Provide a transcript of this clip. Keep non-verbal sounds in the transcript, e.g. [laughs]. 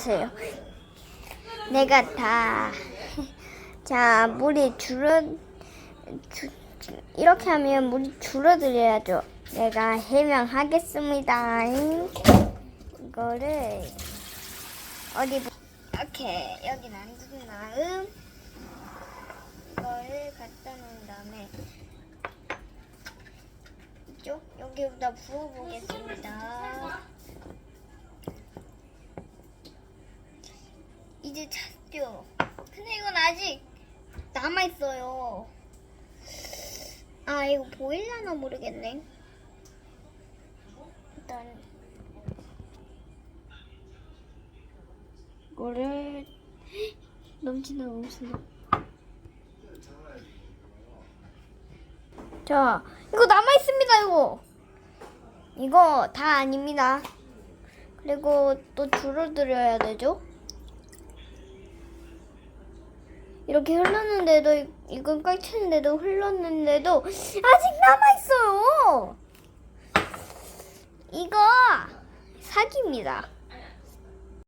마세요. 내가 다. [laughs] 자, 물이 줄어, 주, 주- 이렇게 하면 물이 줄어들어야죠. 내가 해명하겠습니다. 이거를, 어디, 보- 이렇게, 여기 놔둔 다음, 이거를 갖다 놓은 다음에, 이쪽, 여기다 부어보겠습니다. 이제 찼죠. 근데 이건 아직 남아 있어요. 아 이거 보일라나 모르겠네. 일단 이거를 [gasps] 넘친다 넘친다. 자 이거 남아 있습니다 이거. 이거 다 아닙니다. 그리고 또 줄어들여야 되죠. 이렇게 흘렀는데도 이- 이건 꽉 찼는데도 흘렀는데도 아직 남아 있어요. 이거 사기입니다.